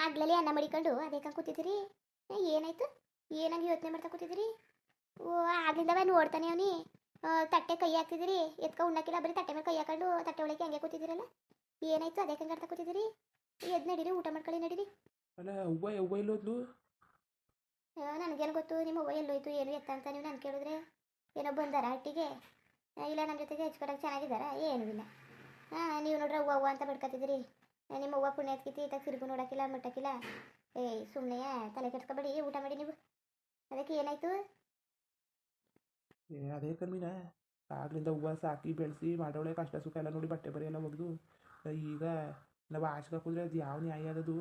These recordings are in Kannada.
ಆಗ್ಲಲ್ಲಿ ಅನ್ನ ಮಡಿಕೊಂಡು ಅದೇ ಕೂತಿದ್ದೀರಿ ಏ, ಏನಾಯ್ತು? ಏನಂಗೆ ಯೋಚನೆ ಮಾಡ್ತಾ ಕೂತಿದ್ದೀರಿ ಓ ಆಗ್ಲಿಂದವ ನೋಡ್ತಾನೆ ಅವನಿ. ತಟ್ಟೆ ಕೈ ಹಾಕ್ತಿದ್ದೀರಿ ಎತ್ಕೊ ಉಣ್ಣಕ್ಕಿಲ್ಲ ಬರೀ ತಟ್ಟೆ ಮೇಲೆ ಕೈ ಹಾಕೊಂಡು ತಟ್ಟೆ ಒಳಗೆ ಹಂಗೆ ಕೂತಿದ್ದೀರಲ್ಲ ಏನಾಯ್ತು? ಅದೇ ಕಂಗೆ ಆಡ್ತಾ ಕೂತಿದ್ದೀರಿ ಎದ್ ನಡೀರಿ ಊಟ ಮಾಡ್ಕೊಳ್ಳಿ ನಡೀರಿ. ಅಲ್ಲ ಅವ್ವ ಅವ್ವ ಎಲ್ಲೋದ್ಲು? ನನಗೇನು ಗೊತ್ತು ನಿಮ್ಮ ಅವ್ವ ಎಲ್ಲೋಯ್ತು ಏನು ಎತ್ತ ಅಂತ ನೀವು ನಾನು ಕೇಳಿದ್ರೆ. ಏನೋ ಬಂದಾರ ಹಟ್ಟಿಗೆ ಇಲ್ಲ ನನ್ನ ಜೊತೆಗೆ ಹೆಚ್ಕೊಡಕ್ಕೆ ಚೆನ್ನಾಗಿದ್ದಾರ? ಏನೂ ಇಲ್ಲ. ಹಾಂ ನೀವು ನೋಡ್ರಿ ಅವ್ವ ಅವ್ವ ಅಂತ ಬಡ್ಕತ್ತಿದ್ದೀರಿ ಆ, ನಿಮ್ಮ ಅವ್ವ ಪುಣ್ಯ ಎತ್ಕಿತಿ ಇತ್ತಾಗ ತಿರುಗು ನೋಡೋಕ್ಕಿಲ್ಲ ಮುಟ್ಟಕ್ಕಿಲ್ಲ ಏಯ್ ಸುಮ್ಮನೆ ತಲೆ ಕೆಡ್ಸ್ಕೊಬೇಡಿ, ಊಟ ಮಾಡಿ ನೀವು. ಅದಕ್ಕೆ ಏನಾಯ್ತು? ಏ, ಅದೇ ಕಮ್ಮಿನ ಆಗ್ಲಿಂದ ಹೂವು ಸಾಕಿ ಬೆಳೆಸಿ ಮಾಡೋಳೆ ಕಷ್ಟ ಸುಖ ಎಲ್ಲ ನೋಡಿ ಬಟ್ಟೆ ಬರೀ ಎಲ್ಲ ಒಗ್ದು, ಈಗ ನಾವು ಆಚೆಗೆ ಹಾಕಿದ್ರೆ ಅದು ಯಾವ ನ್ಯಾಯ ಅದದು?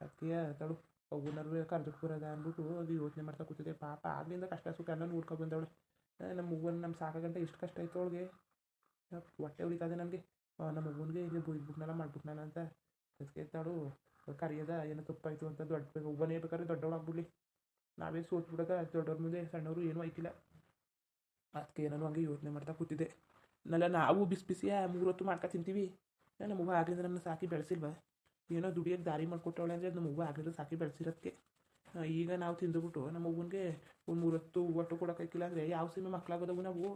ಅದಕ್ಕೆ ತಳು ಅವ್ವನರು ಕರ್ದಕ್ಕೆ ಬರೋದ ಅಂದ್ಬಿಟ್ಟು ಅದು ಯೋಚನೆ ಮಾಡ್ತಾ ಕೂತಿದೆ. ಪಾಪ ಆಗ್ಲಿಂದ ಕಷ್ಟ ಸುಖ ಎಲ್ಲ ನೋಡ್ಕೊಂಡು ಬಂದವಳೆ. ನಮ್ಮ ಹೂವನ್ನ ನಮ್ಮ ಸಾಕಾಗಂಟ ಎಷ್ಟು ಕಷ್ಟ ಆಯ್ತು ಅವಳಿಗೆ. ಹೊಟ್ಟೆ ಉಳಿತದೆ ನನಗೆ ನಮ್ಮ ಹೂವನಿಗೆ ಇದು ಬುಯ್ಬಿಟ್ನಲ್ಲ ಮಾಡ್ಬಿಟ್ನಲ್ಲ ಅಂತ. ಅದಕ್ಕೆ ತಾಳು ಕರಿಯದ, ಏನೋ ತಪ್ಪಾಯಿತು ಅಂತ ದೊಡ್ಡ ಒಬ್ಬನೇ ಬೇಕಾದ್ರೆ ದೊಡ್ಡವಳಾಗ್ಬಿಡ್ಲಿ ನಾವೇ ಸೋತ್ಬಿಡಕ ದೊಡ್ಡವ್ರ ಮುಂದೆ ಸಣ್ಣವರು ಏನೂ ಆಯ್ತಿಲ್ಲ. ಅದಕ್ಕೆ ಏನೋ ಹಂಗೆ ಯೋಚನೆ ಮಾಡ್ತಾ ಕೂತಿದ್ದೆ. ನಲ್ಲ ನಾವು ಬಿಸಿ ಬಿಸಿಯ ಮೂರು ಹೊತ್ತು ಮಾಡ್ಕೊ ತಿಂತೀವಿ. ನಮ್ಮ ಅವ್ವ ಆಗ್ಲಿಂದ ನನ್ನ ಸಾಕಿ ಬೆಳೆಸಿಲ್ವ? ಏನೋ ದುಡಿಯೋಕ್ಕೆ ದಾರಿ ಮಾಡಿಕೊಟ್ಟವಳೆ ಅಂದರೆ ನಮ್ಮ ಅವ್ವ ಆಗ್ಲಿಂದ ಸಾಕಿ ಬೆಳೆಸಿರೋದಕ್ಕೆ ಈಗ ನಾವು ತಿಂದುಬಿಟ್ಟು ನಮ್ಮ ಅವ್ವನಿಗೆ ಒಂದು ಮೂರು ಹೊತ್ತು ಒಟ್ಟು ಕೊಡೋಕ್ಕಾಗಿಲ್ಲ ಅಂದರೆ, ಯಾವ ಸೀಮೆ ಮಕ್ಕಳಾಗೋದವು ನಾವು?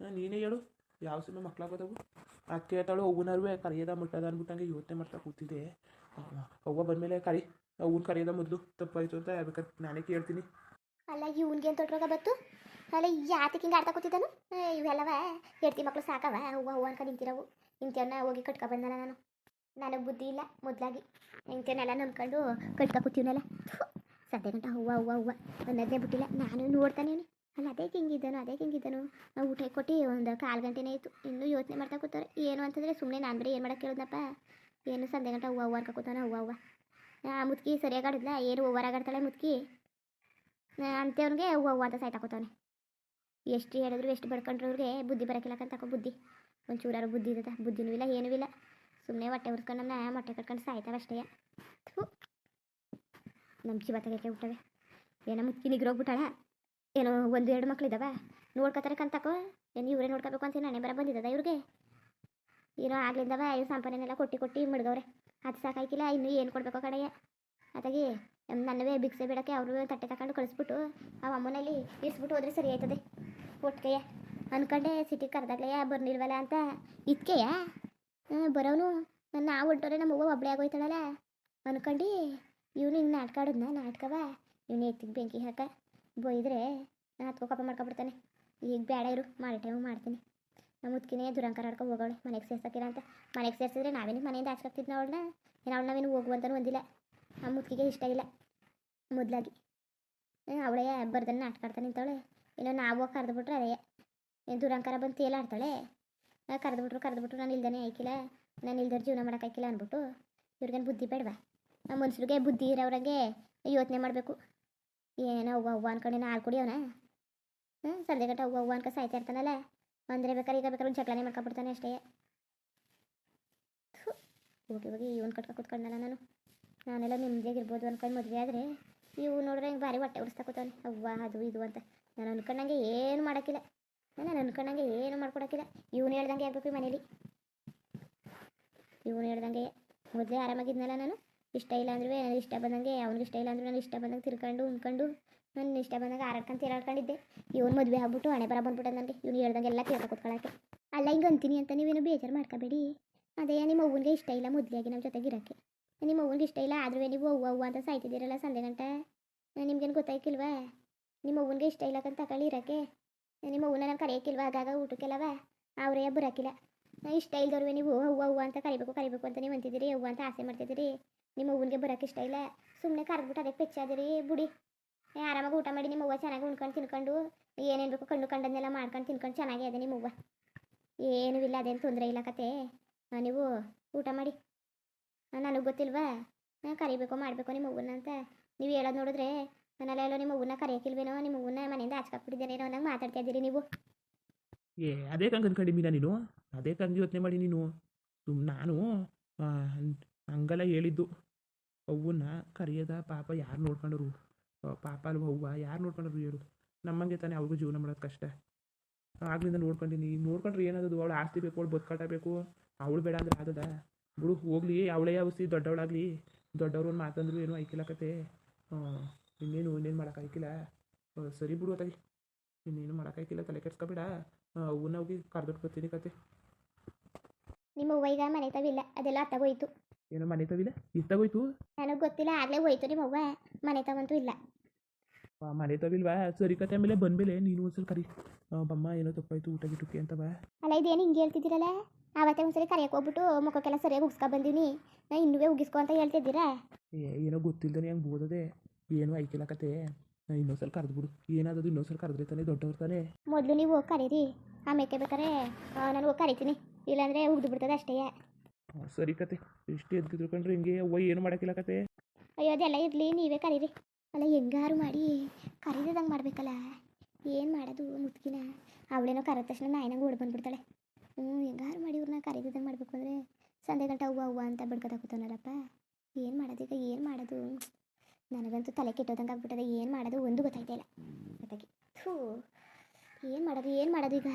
ನೀನೇ ಹೇಳು, ಯಾವ ಸೀಮೆ ಮಕ್ಕಳಾಗೋದವು ಅದಕ್ಕೆ ಹೇಳ್ತಾಳು ಅವ್ವನರುವೆ ಕರೆಯದ ಮುಟ್ಟದ ಅಂದ್ಬಿಟ್ಟಂಗೆ ಯೋಚನೆ ಮಾಡ್ತಾ ಕೂತಿದ್ದೆ. ಅವ್ವ ಬಂದಮೇಲೆ ಕರಿ ಅವ್ನ ಕರೆಯೋದ ಮೊದಲು ತಪ್ಪಾಯಿತು ಅಂತ ನಾನೇ ಕೇಳ್ತೀನಿ. ಅಲ್ಲ ಇವ್ನಿಗೆ ಅಂತ ತೊಟ್ರೋಗ ಬತ್ತು? ಅಲ್ಲ ಯಾತಕ್ಕೆ ಹಿಂಗೆ ಆಡ್ತಾ ಕೂತಿದ್ದಾನು? ಇವೆಲ್ಲವ ಹೆಡ್ತಿ ಮಕ್ಳು ಸಾಕವ? ಹೂವು ಹೂವು ಅನ್ಕೊಂಡು ನಿಂತಿರವು. ಇಂಥವನ್ನ ಹೋಗಿ ಕಟ್ಕೊ ಬಂದನ ನಾನು. ನನಗೆ ಬುದ್ಧಿ ಇಲ್ಲ ಮೊದಲಾಗಿ. ಇಂಥವನ್ನೆಲ್ಲ ನಂಬ್ಕೊಂಡು ಕಟ್ಕೊ ಕೂತೀವನಲ್ಲ. ಸದ್ಯ ಗಂಟ ಹೂವು ಹೂವು ಹೂವು. ಅನ್ನೋದೇ ಬಿಟ್ಟಿಲ್ಲ. ನಾನು ನೋಡ್ತಾನೆ ಅಲ್ಲ ಅದೇ ಹಿಂಗಿದ್ದನು ಅದೇ ಹಿಂಗಿದ್ದನು ನಾವು ಊಟ ಕೊಟ್ಟು ಒಂದು ಕಾಲು ಗಂಟೆನೇ ಆಯಿತು ಇನ್ನೂ ಯೋಚನೆ ಮಾಡ್ತಾ ಕೂತಾರೆ ಏನು ಅಂತಂದರೆ ಸುಮ್ಮನೆ ನಾನು ಬೇರೆ ಏನು ಮಾಡಕ್ಕೆ ಕೇಳಿದ್ನಪ್ಪ? ಏನು ಸಂಜೆ ಗಂಟ ಹೂವು ಹೂವು ಕೂತಾನ ಹೂವು ಹೂವು ಆ, ಮುತ್ಕಿ ಸರಿಯಾಗಿ ಆಡಿದ್ಲ? ಏನು ಓವರಾಗಾಡ್ತಾಳೆ ಮುತ್ಕಿ? ಅಂಥವ್ನಿಗೆ ಹೂವು ಹೂವು ಅಂತ ಸಾಯ್ತಾಕೋತಾನೆ ಎಷ್ಟು ಹೇಳಿದ್ರು, ಎಷ್ಟು ಬಡ್ಕೊಂಡ್ರು ಅವ್ರಿಗೆ ಬುದ್ಧಿ ಬರೋಕ್ಕಿಲ್ಲ ತಕೋ ಬುದ್ಧಿ. ಒಂಚೂರಾರು ಬುದ್ಧಿ ಇರ್ತದೆ ಬುದ್ಧಿನೂ ಇಲ್ಲ, ಏನೂ ಇಲ್ಲ. ಸುಮ್ಮನೆ ಹೊಟ್ಟೆ ಹುಡ್ಕೊಂಡು ನಾನು ಮೊಟ್ಟೆ ಕಟ್ಕೊಂಡು ಸಾಯ್ತಾವೆ ಅಷ್ಟೇ. ನಮ್ಮ ಜೀವ ತೆಗೆಯಕ್ಕೆ ಹುಟ್ಟವೆ. ಏನೋ ಮುಕ್ಕಿ ನಿಗ್ರೋಗ್ಬಿಟ್ಟಾಳ. ಏನೋ ಒಂದು ಎರಡು ಮಕ್ಳಿದ್ದಾವೆ ನೋಡ್ಕೋತಾರೆ ಕಂತಕೋ ಏನು ಇವರೇ ನೋಡ್ಕೋಬೇಕು ಅಂತ ನಾನೇ ಬರ ಬಂದಿದ್ದದ ಇವ್ರಿಗೆ. ಏನೋ ಆಗ್ಲಿಂದವ, ಇವ್ರು ಸಂಪಾದನೆಲ್ಲ ಕೊಟ್ಟು ಕೊಟ್ಟು ಮಡ್ಗವ್ರೆ ಅದು ಸಾಕಾಯ್ಕಿಲ್ಲ, ಇನ್ನು ಏನು ಕೊಡಬೇಕು ಕಡೆಗೆ ಅದಾಗಿ ನನ್ನವೇ ಬಿಕ್ಸೆ ಬಿಡೋಕ್ಕೆ ಅವರು ತಟ್ಟೆ ತಗೊಂಡು ಕಳಿಸ್ಬಿಟ್ಟು ಆ ಅಮ್ಮನಲ್ಲಿ ಇರಿಸ್ಬಿಟ್ಟು ಹೋದ್ರೆ ಸರಿ ಆಯ್ತದೆ. ಒಟ್ಟಿಗೆಯ ಅನ್ಕಂಡೆ ಸಿಟಿ ಕರೆದಾಗ್ಲೆಯ ಬರ್ನಿಲ್ವಲ್ಲ ಅಂತ. ಇದ್ಕೆಯ? ಬರೋನು. ನಾವು ಹೊಟ್ಟೋರೆ ನಮ್ಮ ಅವ್ವ ಒಬ್ಬಳೇ ಆಗೋಯ್ತಾಳಲ್ಲ. ಅಂದ್ಕೊಂಡು ಇವನು ಹಿಂಗೆ ನಾಟಕ ನಾಟ್ಕವ ನಾಟಕವ? ಇವನು ಎತ್ತಿಗೆ ಬೆಂಕಿ ಹಾಕ. ಬೈದ್ರೆ ಹತ್ಕೋ ಕಪ್ಪ ಮಾಡ್ಕೊಬಿಡ್ತಾನೆ. ಈಗ ಬೇಡ ಇರು, ಮಾಡಿ ಟೈಮು ಮಾಡ್ತೀನಿ. ನಮ್ಮ ಮುತ್ಕಿನೇ ದುರಂಕಾರ ಆಡ್ಕೊ ಹೋಗೋಳೆ, ಮನೆಗೆ ಸೇರ್ಸಕ್ಕಿಲ್ಲ ಅಂತ. ಮನೆಗೆ ಸೇರಿಸಿದ್ರೆ ನಾವೇನು ಮನೆಯಿಂದ ಆಚೆ ಅವಳನ್ನ? ಏನು ಅವಳು ನಾವೇನು ಹೋಗುವಂತನೂ ಒಂದಿಲ್ಲ. ಆ ಮುತ್ತಿಗೆ ಇಷ್ಟ ಇಲ್ಲ, ಮೊದಲಾಗಿ. ಅವಳೇ ಬರ್ದನ್ನ ಆಡ್ತಾ ನಿಂತವಳೆ. ಏನೋ ನಾವು ಕರೆದ್ಬಿಟ್ರೆ ಅದೇ. ಏನು ದುರಂಕಾರ ಬಂದು ತೇಲಾಡ್ತಾಳೆ ಕರೆದ್ಬಿಟ್ರು ಕರೆದ್ಬಿಟ್ರು, ನಾನು ಇಲ್ದೇ ಆಯ್ಕಿಲ್ಲ. ನಾನು ಇಲ್ದೇ ಜೀವನ ಮಾಡೋಕ್ಕಾಯ್ಕಿಲ್ಲ ಅಂದ್ಬಿಟ್ಟು ಇವ್ರಿಗೇನು ಬುದ್ಧಿ ಬೇಡವಾ? ನಮ್ಮ ಮನುಷ್ಯರಿಗೆ ಬುದ್ಧಿ ಇರೋವ್ರಿಗೆ ಯೋಚನೆ ಮಾಡಬೇಕು. ಏನೋ ಅವ್ವ ಅವ್ವ ಅನ್ಕೊಂಡು ಹಾಲು ಕುಡಿಯೋನ? ಹ್ಞೂ ಸಂಜೆ ಗಂಟೆ ಅವ್ವ ಅವ್ವ ಅನ್ಕ ಸಾಯ್ತಾ ಇರ್ತಾನಲ್ಲ? ಅಂದರೆ ಬೇಕಾದ್ರೆ ಈಗ ಬೇಕಾದ್ರೆ ಜಗಳನೆ ಮಾಡ್ಕೊಬಿಡ್ತಾನೆ ಅಷ್ಟೇ. ಹೋಗಿ ಹೋಗಿ ಇವನು ಕಟ್ಕೊ ಕೂತ್ಕೊಂಡಲ್ಲ ನಾನು. ನಾನೆಲ್ಲ ನಿಮ್ಮದೇಗಿರ್ಬೋದು ಅನ್ಕೊಂಡು ಮದುವೆ ಆದರೆ ಇವು ನೋಡಿದ್ರೆ ಹಿಂಗೆ ಭಾರಿ ಹೊಟ್ಟೆ ಉಡಿಸ್ತಾ ಕೂತಾನೆ ಅವ್ವ, ಅದು ಇದು ಅಂತ. ನಾನು ಅನ್ಕೊಂಡಂಗೆ ಏನು ಮಾಡೋಕ್ಕಿಲ್ಲ. ನಾನು ಅನ್ಕೊಂಡಂಗೆ ಏನು ಮಾಡ್ಕೊಡೋಕ್ಕಿಲ್ಲ. ಇವನು ಹೇಳ್ದಂಗೆ ಆಗ್ಬೇಕು ಮನೇಲಿ. ಇವನು ಹೇಳ್ದಂಗೆ ಮದುವೆ ಆರಾಮಾಗಿದ್ನಲ್ಲ ನಾನು. ಇಷ್ಟ ಇಲ್ಲ ಅಂದ್ರೂ ಇಷ್ಟ ಬಂದಂಗೆ, ಅವ್ನಿಗೆ ಇಷ್ಟ ಇಲ್ಲ ಅಂದ್ರೆ ನನಗೆ ಇಷ್ಟ ಬಂದಂಗೆ ತಿರ್ಕೊಂಡು, ಉಣ್ಕೊಂಡು ನನ್ನ ಇಷ್ಟ ಬಂದಂಗೆ ಆರಕ್ಕಂತ ತಿರಾಡ್ಕೊಂಡಿದ್ದೆ. ಇವನು ಮದುವೆ ಆಗ್ಬಿಟ್ಟು ಹಣೆ ಬರ ಬಂದ್ಬಿಟ್ಟೆ ನನಗೆ ಇವನು ಹೇಳ್ದಂಗೆ ಎಲ್ಲ ಕೇಳ್ಕೊ ಕೂತ್ಕೊಳ್ಳೋಕ್ಕೆ ಅಲ್ಲ ಹಿಂಗೆ ಅಂತೀನಿ ಅಂತ ನೀವೇನು ಬೇಜಾರು ಮಾಡ್ಕೋಬೇಡಿ. ಅದೇ ನಿಮ್ಮ ಅವ್ವನಿಗೆ ಇಷ್ಟ ಇಲ್ಲ ಮೊದಲಿಯಾಗಿ ನಮ್ಮ ಜೊತೆಗೆ ಇರೋಕ್ಕೆ. ನಿಮ್ಮ ಅವ್ವನಿಗೆ ಇಷ್ಟ ಇಲ್ಲ ಆದ್ರೂ ನೀವು ಅವ್ವ ಅವ್ವ ಅಂತ ಸಾಯ್ತಿದ್ದೀರಲ್ಲ ಸಂಜೆ ಗಂಟೆ. ನಿಮ್ಗೇನು ಗೊತ್ತಾಯ್ಕಿಲ್ವಾ? ನಿಮ್ಮ ಅವ್ವನಿಗೆ ಇಷ್ಟ ಇಲ್ಲ ಅಂತ ತಗೊಳ್ಳಿ ಇರೋಕ್ಕೆ. ನಿಮ್ಮ ಅವ್ವನ ನಾನು ಕರೆಯೋಕ್ಕಿಲ್ವಾ ಆಗಾಗ ಊಟಕ್ಕೆಲ್ಲವ? ಅವರೇ ಬರೋಕ್ಕಿಲ್ಲ ಇಷ್ಟ ಇಲ್ದವ್ರುವೆ ನೀವು ಅವ್ವ ಅವ್ವ ಅಂತ ಕರಿಬೇಕು ಕರಿಬೇಕು ಅಂತ ನೀವು ಅಂತಿದ್ದೀರಿ ಅವ್ವ ಅಂತ ಆಸೆ ಮಾಡ್ತಿದ್ದೀರಿ. ನಿಮ್ಮ ಅವ್ವನಿಗೆ ಬರೋಕೆ ಇಷ್ಟ ಇಲ್ಲ. ಸುಮ್ಮನೆ ಕರೆದ್ಬಿಟ್ಟು ಅದಕ್ಕೆ ಪೆಚ್ಚಾದಿರಿ ಬುಡಿ. ಆರಾಮಾಗಿ ಊಟ ಮಾಡಿ ನಿಮ್ಮ ಅವ್ವ ಚೆನ್ನಾಗಿ ಉಣ್ಕೊಂಡು ತಿನ್ಕೊಂಡು, ಏನೇನು ಬೇಕು ಕಣ್ಣು ಕಂಡನ್ನೆಲ್ಲ ಮಾಡ್ಕೊಂಡು ತಿನ್ಕೊಂಡು ಚೆನ್ನಾಗೇ ಅದೇ ನಿಮ್ಮ ಅವ್ವ. ಏನೂ ಇಲ್ಲ, ಅದೇನು ತೊಂದರೆ ಇಲ್ಲ ಕತೆ. ನೀವು ಊಟ ಮಾಡಿ. ನನಗೆ ಗೊತ್ತಿಲ್ವಾ? ಕರಿಬೇಕು ಮಾಡಬೇಕು ನಿಮ್ಮ ಅವ್ವನ್ನ ಅಂತ. ನೀವು ಹೇಳೋದು ನೋಡಿದ್ರೆ ನಾನೆಲ್ಲ ಹೇಳೋ ನಿಮ್ಮ ಅವ್ವನ್ನ ಕರೆಯೋಕ್ಕಿಲ್ವೇನೋ ನಿಮ್ಮ ಅವ್ವನ್ನ ಮನೆಯಿಂದ ಆಚ್ಕಾಕ್ಬಿಟ್ಟಿದ್ದೇನೋ ನಂಗೆ ಮಾತಾಡ್ತಾ ಇದ್ದೀರಿ ನೀವು. ಏ, ಅದೇ ಕಂಗೆ ಅನ್ಕೊಂಡಿ ಮೀನಾ ನೀನು? ಅದೇ ಕಂಗೆ ಯೋಚನೆ ಮಾಡಿ ನೀನು? ಸುಮ್ ನಾನು ಹಂಗಲ್ಲ ಹೇಳಿದ್ದು. ಅವ್ವನ್ನ ಕರೆಯದ ಪಾಪ ಯಾರು ನೋಡ್ಕೊಂಡ್ರು? ಪಾಪ ಅಲ್ವ ಅವ್ವ? ಯಾರು ನೋಡ್ಕೊಂಡ್ರು ಹೇಳು? ನಮ್ಮಂಗೆ ತಾನೇ ಅವ್ರಿಗೂ ಜೀವನ ಮಾಡೋದು ಕಷ್ಟ. ಆಗ್ಲಿಂದ ನೋಡ್ಕೊಂಡಿನಿ ನೋಡ್ಕೊಂಡ್ರೆ ಏನಾದದು? ಅವಳು ಆಸ್ತಿ ಬೇಕು, ಅವಳು ಬದುಕಾಟಬೇಕು ಅವಳು ಬೇಡ ಅಂದ್ರೆ ಆದದ? ಬಿಡು, ಹೋಗ್ಲಿ. ಅವಳೇ ಅವಸ್ತಿ ದೊಡ್ಡವಳಾಗ್ಲಿ. ದೊಡ್ಡವ್ರು ಮಾತಂದ್ರು ಏನು ಐಕಿಲ್ಲ ಕತೆ ಇನ್ನೇನು ಇನ್ನೇನು ಮಾಡೋಕ್ಕಾಯ್ಕಿಲ್ಲ ಸರಿ ಬಿಡು ಅತ್ತಾಗಿ ಇನ್ನೇನು ಮಾಡೋಕ್ಕಾಯ್ಕಿಲ್ಲ ತಲೆ ಕೆಡ್ಸ್ಕೊಬೇಡ. ಅವನ್ನ ಹೋಗಿ ಕರ್ದೊಟ್ಟು ಬರ್ತೀನಿ ಕತೆ. ನಿಮ್ಮ ಅವ್ವ ಮನೆ ತವಿಲ್ಲ ಅದೆಲ್ಲ ಅತ್ತಾಗೋಯ್ತು ಏನೋ ಮನೆ ತವಿಲ್ಲ ಇತ್ತಾಗೋಯ್ತು ನನಗೆ ಗೊತ್ತಿಲ್ಲ ಆಗಲೇ ಹೋಯ್ತು ನಿಮ್ಮ ಅವ್ವ. ಮನೆ ತವಂತೂ ಇಲ್ಲ. ಮನೆ ತವಿಲ್ವಾ? ಸರಿ ಕತೆ ಆಮೇಲೆ ಬಂದಮೇಲೆ ನೀನು ಒಂದ್ಸಲ ಕರಿ. ಬಮ್ಮ ಏನೋ ತಪ್ಪಾಯ್ತು ಊಟ ಗಿಟಕ್ಕೆ ಅಂತವ ಅಲ್ಲ ಇದೇನು ಹಿಂಗೆ ಹೇಳ್ತಿದ್ದೀರಲ್ಲ? ಆವತ್ತೇ ಒಂದ್ಸರಿ ಕರೆಯಕ್ಕೆ ಹೋಗ್ಬಿಟ್ಟು ಮುಖಕ್ಕೆಲ್ಲ ಸರಿಯಾಗಿ ಉಗಿಸ್ಕೊ ಬಂದೀನಿ. ನಾ ಇನ್ನೂ ಉಗಿಸ್ಕೊ ಅಂತ ಹೇಳ್ತಿದ್ದೀರಾ? ಏನೋ ಗೊತ್ತಿಲ್ದಾನೆ ಹಂಗೆ ಓದೋದೆ. ಏನೂ ಐಕಿಲ್ಲ ಕತೆ. ಇನ್ನೊಂದ್ಸಲ ಕರೆದ್ಬಿಡು. ಏನಾದದು ಇನ್ನೊಂದ್ಸಲ ಕರೆದ್ರೆ ತಾನೇ ದೊಡ್ಡವ್ರು ತಾನೇ. ಮೊದಲು ನೀವು ಹೋಗಿ ಕರೀರಿ ಆಮೇಲೆ ಬೇಕಾರೆ ನಾನು ಹೋಗಿ ಕರಿತೀನಿ. ಇಲ್ಲಾಂದ್ರೆ ಉಗ್ದು ಬಿಡ್ತದೆ ಅಷ್ಟೇ. ಸರಿ ಕತೆ. ಇಷ್ಟು ಎದ್ದಿದ್ರು ಕಂಡ್ರೆ ಹಿಂಗೆ ಅವ್ವ ಏನು ಮಾಡೋಕ್ಕಿಲ್ಲ ಕತೆ. ಅಯ್ಯೋ ಅದೆಲ್ಲ ಇರಲಿ ನೀವೇ ಕರೀರಿ. ಅಲ್ಲ ಹೆಂಗಾರು ಮಾಡಿ. ಕರೀದಂಗೆ ಮಾಡ್ಬೇಕಲ್ಲ. ಏನು ಮಾಡೋದು ಮುತ್ಕಿನ ಅವಳೇನೋ ಕರೆದ ತಕ್ಷಣ ನಾಯಿನಂಗೆ ಓಡ್ ಬಂದ್ಬಿಡ್ತಾಳೆ. ಹ್ಞೂ ಹೆಂಗಾರು ಮಾಡಿ ಇವ್ರನ್ನ ಕರೀದಂಗೆ ಮಾಡಬೇಕು ಅಂದರೆ. ಸಂಜೆ ಗಂಟೆ ಅವ್ವ ಅವ್ವ ಅಂತ ಬಡ್ಕೋತ ಕೂತಾನಲ್ಲಪ್ಪ ಏನು ಮಾಡೋದು ಈಗ ಏನು ಮಾಡೋದು? ನನಗಂತೂ ತಲೆ ಕೆಟ್ಟೋದಂಗೆ ಆಗ್ಬಿಟ್ಟದೆ. ಏನು ಮಾಡೋದು? ಒಂದು ಗೊತ್ತಾಯ್ತಾ ಇಲ್ಲ. ಜೊತೆಗೆ ಥೂ, ಏನು ಮಾಡೋದು? ಏನು ಮಾಡೋದು ಈಗ?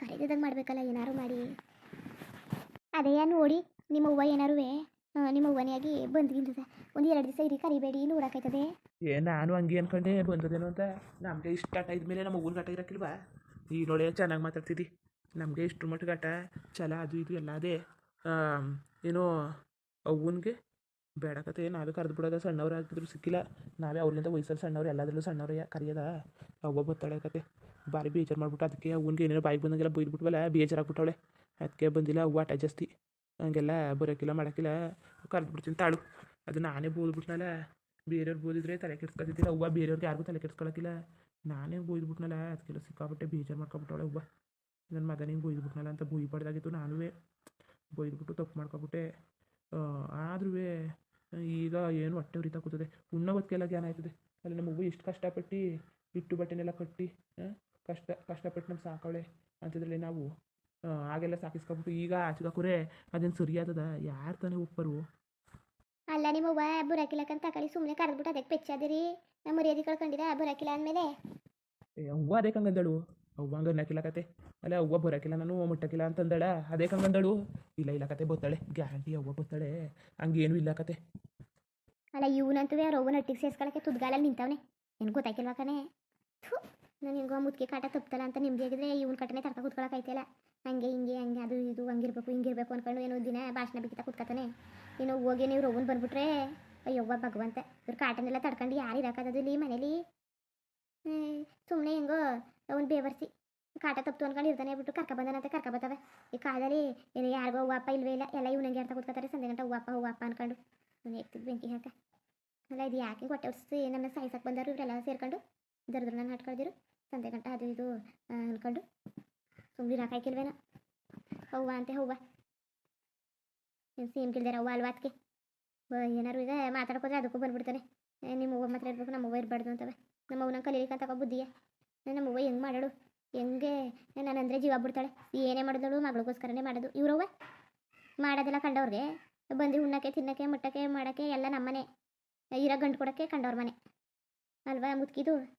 ಕರೆದಿದ್ದಂಗೆ ಮಾಡಬೇಕಲ್ಲ, ಏನಾರು ಮಾಡಿ. ಅದೇ ನೋಡಿ, ನಿಮ್ಮ ಅವ್ವ ಏನಾರು ನಿಮ್ಮ ಅವ್ವನೆಯಾಗಿ ಬಂದ್ಗಿಂದದ ಒಂದು ಎರಡು ದಿವಸ ಇರಿ, ಕರಿಬೇಡಿ ನೋಡೋಕ್ಕಾಯ್ತದೆ ಏ, ನಾನು ಹಂಗೆ ಅನ್ಕೊಂಡೆ, ಬಂದದೇನು ಅಂತ. ನಮಗೆ ಇಷ್ಟು ಆಟ ಇದ್ಮೇಲೆ ನಮ್ಮ ಊರಿನ ಗಟ್ಟ ಇರೋಕ್ಕಿಲ್ವಾ? ಈ ನೋಡಿ ಚೆನ್ನಾಗಿ ಮಾತಾಡ್ತಿದ್ದಿ ನಮಗೆ ಇಷ್ಟು ಮಟ್ಟ ಗಟ್ಟ ಛಲ, ಅದು ಇದು ಎಲ್ಲ ಅದೇ. ಏನೋ ಅವ್ವನಿಗೆ ಬೇಡ ಕತೆ ನಾವೇ ಕರೆದು ಬಿಡೋದ ಸಣ್ಣವ್ರು ಆಗಿದ್ರು ಸಿಕ್ಕಿಲ್ಲ. ನಾವೇ ಅವ್ರಿಂದ ವಯಸ್ಸಲ್ಲಿ ಸಣ್ಣವ್ರು, ಎಲ್ಲದರಲ್ಲೂ ಸಣ್ಣವ್ರು ಕರೆಯೋದ. ಅವ್ವ ಬತ್ತಾಳೆ ಕತೆ ಭಾರಿ ಬೇಜಾರು ಮಾಡ್ಬಿಟ್ಟು. ಅದಕ್ಕೆ ಅವ್ನಿಗೆ ಏನೇನೋ ಬಾಯಿಗೆ ಬಂದಂಗೆಲ್ಲ ಬೈದ್ಬಿಟ್ವಲ್ಲ, ಬೇಜಾರಾಗ್ಬಿಟ್ಟವಳೆ. ಅದಕ್ಕೆ ಬಂದಿಲ್ಲ ಅವ್ವ ಆಟ ಜಾಸ್ತಿ ಹಂಗೆಲ್ಲ ಬರೋಕ್ಕಿಲ್ಲ ಮಾಡೋಕ್ಕಿಲ್ಲ ಕರೆದು ಬಿಡ್ತೀನಿ, ತಾಳು. ಅದು ನಾನೇ ಬೋದ್ಬಿಟ್ನಲ್ಲ. ಬೇರೆಯವ್ರು ಬೋದಿದ್ರೆ ತಲೆ ಕೆಡ್ಸ್ಕೊತಿದ್ದಿಲ್ಲ, ಅವ್ವ ಬೇರೆಯವ್ರಿಗೆ ಯಾರಿಗೂ ತಲೆ ಕೆಡ್ಸ್ಕೊಳಕ್ಕಿಲ್ಲ ನಾನೇ ಬೋಯ್ದ್ಬಿಟ್ನಲ್ಲ ಅದಕ್ಕೆಲ್ಲ ಸಿಕ್ಕಾಬಿಟ್ಟೆ ಬೇಜಾರು ಮಾಡ್ಕೊಬಿಟ್ಟವಳೆ ಅವ್ವ. ನನ್ನ ಮಗನಿಗೆ ಬೋಯ್ದ್ಬಿಟ್ನಲ್ಲ ಅಂತ ಬೊಯ್ಬಾರ್ದಾಗಿತ್ತು ನಾನು ಬೊಯ್ದ್ಬಿಟ್ಟು ತಪ್ಪು ಮಾಡ್ಕೊಬಿಟ್ಟೆ. ಆದ್ರೂ ಈಗ ಏನು ಹೊಟ್ಟೆ ಉರಿತಾ ಕೂತದೆ. ಉಣ್ಣ ಹೊತ್ತಿಗೆಲ್ಲ ಜ್ಞಾನ ಆಯ್ತದೆ. ಅಲ್ಲಿ ನಮ್ಮ ಎಷ್ಟು ಕಷ್ಟಪಟ್ಟು ಇಟ್ಟು ಬಟ್ಟೆನೆಲ್ಲ ಕಟ್ಟಿ ಕಷ್ಟ ಕಷ್ಟಪಟ್ಟು ನಮ್ಮ ಸಾಕವಳೆ ಅಂಥದ್ರಲ್ಲಿ ನಾವು ಆಗೆಲ್ಲ ಸಾಕಿಸ್ಕೊಬಿಟ್ಟು ಈಗ ಆಚೆಗಾಕುರೆ ಅದೇನು ಸರಿಯಾದದ ಯಾರು ತಾನೇ ಉಪ್ಪರು ಅಲ್ಲ ನಿಮ್ಮ ಅವ್ವ ಬುರಾಕಿಲಕ್ಕಂತ ಕಳಿ ಸುಮ್ಮನೆ ಕರೆದ್ಬಿಟ್ಟು ಅದಕ್ಕೆ ಪೆಚ್ಚಾದಿರಿ. ನಮ್ಮ ಮರ್ಯಾದೆ ಕಳ್ಕೊಂಡಿರ ಬುರಾಕಿಲ್ಲ ಅಂದಮೇಲೆ. ಅವ್ವ ಅದೇ ಕಂಗಂದಳು ಅವ್ವ ಹಂಗೆ ಅಲ್ಲ ಅವ್ವ ಬರಕಿಲ್ಲ ನಾನು ಮುಟ್ಟಕಿಲ್ಲ ಅಂತಂದಳ. ಅದೇ ಕಂಗಂದಳು. ಇಲ್ಲ ಇಲ್ಲ ಕತೆ ಬತ್ತಾಳೆ. ಗ್ಯಾರಂಟಿ ಅವ್ವ ಬತ್ತಾಳೆ. ಹಂಗೇನು ಇಲ್ಲ ಕತೆ. ಅಲ್ಲ ಇವನಂತೂ ರೋಗನ ಒಟ್ಟಿಗೆ ಸೇರ್ಸ್ಕೊಳಕ್ಕೆ ತುದ್ಗಾಲಲ್ಲಿ ನಿಂತವನೆ. ಏನು ಗೊತ್ತಾಯ್ಕಿಲ್ವಾ ಕಣೆ? ನಾನು ಹೆಂಗೋ ಮುದ್ಕೆ ಕಾಟ ತಪ್ಪಲ್ಲ ಅಂತ ನಿಮ್ದಿಯಾಗಿದ್ರೆ ಇವನ್ ಕಟನೆ ತರ್ಕ ಕೂತ್ಕೊಳಕ್ಕಾಯ್ತಿಲ್ಲ ಹಂಗೆ, ಹಿಂಗೆ, ಹಂಗೆ, ಅದು ಇದು, ಹಂಗಿರ್ಬೇಕು, ಹಿಂಗಿರ್ಬೇಕು ಅನ್ಕೊಂಡು ಏನೋ ದಿನ ಭಾಷಣ ಬಿಗಿತಾ ಕೂತ್ಕೊತಾನೆ. ಏನೋ ಹೋಗಿ ನೀವು ರೋಗನ್ ಬಂದ್ಬಿಟ್ರೆ ಅಯ್ಯವ್ವ ಭಗವಂತ, ಇವ್ರ ಕಾಟನೆಲ್ಲ ತಡ್ಕೊಂಡು ಯಾರು ಇಲ್ಲಿ ಮನೇಲಿ? ಸುಮ್ಮನೆ ಹೆಂಗೋ ಅವ್ನು ಬೇವರ್ಸಿ ಕಾಟ ತಪ್ಪು ಅನ್ಕೊಂಡು ಇರ್ತಾನೆ ಬಿಟ್ಟು ಕರ್ಕ ಬಂದನಂತೆ ಕರ್ಕ ಬರ್ತವೆ. ಈ ಕಾಲದಲ್ಲಿ ಏನು ಯಾರಿಗೋ ಹೂವಪ್ಪ ಇಲ್ವೇ ಇಲ್ಲ, ಎಲ್ಲ ಇವ್ನಂಗೆ ಅಂತ ಕೂತ್ಕೋತಾರೆ. ಸಂಜೆ ಗಂಟೆ ಹೂವಪ್ಪ ಅಪ್ಪ ಹೂವು ಅನ್ಕೊಂಡು ಅವ್ನು ಎತ್ತಿದ್ ಬೆಂಕಿ ಹಾಕ. ಅಲ್ಲ, ಇದು ಯಾಕೆ ಹೊಟ್ಟೆ ಉರ್ಸಿ ನನ್ನ ಸಾಯ್ಸಕ್ಕೆ ಬಂದರು ಇವರೆಲ್ಲ ಸೇರ್ಕೊಂಡು ದರ್ದ್ರ ನಾನು ಹಾಟ್ಕೊಳ್ದಿರು ಸಂಜೆ ಗಂಟೆ ಅದು ಇದು ಅನ್ಕೊಂಡು ಸುಮ್ಮನೆ ಹಾಕಾಯ್ಕಿಲ್ವೇನ ಹೂವ ಅಂತೆ ಹೂವ ಸೇಮ್ ಕಿಲ್ದಾರ ಹೂವ ಅಲ್ವಾ ಅದಕ್ಕೆ ಏನಾರು ಈಗ ಮಾತಾಡ್ಕೋದ್ರೆ ಅದಕ್ಕೂ ಬಂದ್ಬಿಡ್ತಾನೆ. ನಿಮ್ಮ ಅವ್ವ ಮಾತ್ರ ಇರ್ಬೇಕು, ನಮ್ಮ ಇರಬಾರ್ದು ಅಂತವೆ. ನಮ್ಮ ನಂಗೆ ಕಲೀಲಿಕ್ಕೆ ಅಂತ ಬುದ್ಧಿಯ. ನಮ್ಮ ಅವ್ವ ಹೆಂಗೆ ಮಾಡೋಳು? ಹೆಂಗೆ ನಾನಂದರೆ ಜೀವ ಬಿಡ್ತಾಳೆ. ಏನೇ ಮಾಡಿದಳು ಮಗಳಿಗೋಸ್ಕರನೇ ಮಾಡೋದು. ಇವ್ರವ್ವ ಮಾಡೋದೆಲ್ಲ ಕಂಡವ್ರಿಗೆ. ಬಂದು ಉಣ್ಣಕ್ಕೆ, ತಿನ್ನಕ್ಕೆ, ಮುಟ್ಟಕ್ಕೆ, ಮಾಡೋಕ್ಕೆ ಎಲ್ಲ ನಮ್ಮನೆ. ಇರೋ ಗಂಟು ಕೊಡೋಕ್ಕೆ ಕಂಡವ್ರ ಮನೆ. ಅಲ್ವಾ ಮುತ್ಕಿದು?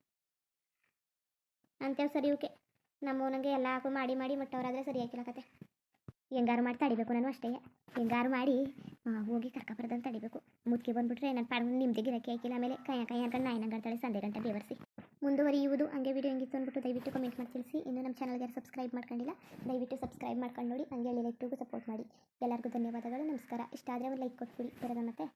ಅಂತೇಳಿ ಸರಿ ಇವಕ್ಕೆ ನಮ್ಮವನಿಗೆ ಎಲ್ಲ ಹಾಕು ಮಾಡಿ ಮಾಡಿ ಮುಟ್ಟವ್ರಾದ್ರೆ ಸರಿ ಹಾಕಿಲ್ಲ ಕತೆ. ಹೆಂಗಾರು ಮಾಡಿ ತಡಿಬೇಕು ನಾನು ಅಷ್ಟೇ. ಹೆಂಗಾರು ಮಾಡಿ ಹೋಗಿ ಹೋಗಿ ಕರ್ಕೊಬಾರ್ದಂತ ತಡಿಬೇಕು. ಮುದ್ಕೆ ಬಂದ್ಬಿಟ್ರೆ ನನ್ನ ಪಾಡ್ ನಿಮ್ದೆ ಗಿರಕ್ಕೆ ಹಾಕಿಲ್ಲ ಆಮೇಲೆ ಕೈ ಕೈ ಅನ್ಕೊಂಡು ನಾಯಿ ನಂಗಾಡ್ತಾಳೆ ಸಂಡೆ ಗಂಟೆ ಬೇವರ್ಸಿ. ಮುಂದುವರಿಯುವುದು ಹಂಗೆ ವಿಡಿಯೋ ಹೆಂಗಿತ್ತು ಅಂದ್ಬಿಟ್ಟು ದಯವಿಟ್ಟು ಕಮೆಂಟ್ ಮಾಡಿ ತಿಳಿಸಿ. ಇನ್ನು ನಮ್ಮ ಚಾನಲ್ಗೆ ಸಬ್ಸ್ಕ್ರೈಬ್ ಮಾಡ್ಕೊಂಡಿಲ್ಲ, ದಯವಿಟ್ಟು ಸಬ್ಸ್ಕ್ರೈಬ್ ಮಾಡ್ಕೊಂಡು ನೋಡಿ, ಹಂಗೆ ಲೈಕ್ಟಿಗೂ ಸಪೋರ್ಟ್ ಮಾಡಿ. ಎಲ್ಲರಿಗೂ ಧನ್ಯವಾದಗಳು, ನಮಸ್ಕಾರ. ಇಷ್ಟ ಆದರೆ ಒಂದು ಲೈಕ್ ಕೊಟ್ಬಿಡಿ. ಬರೋದ ಮತ್ತೆ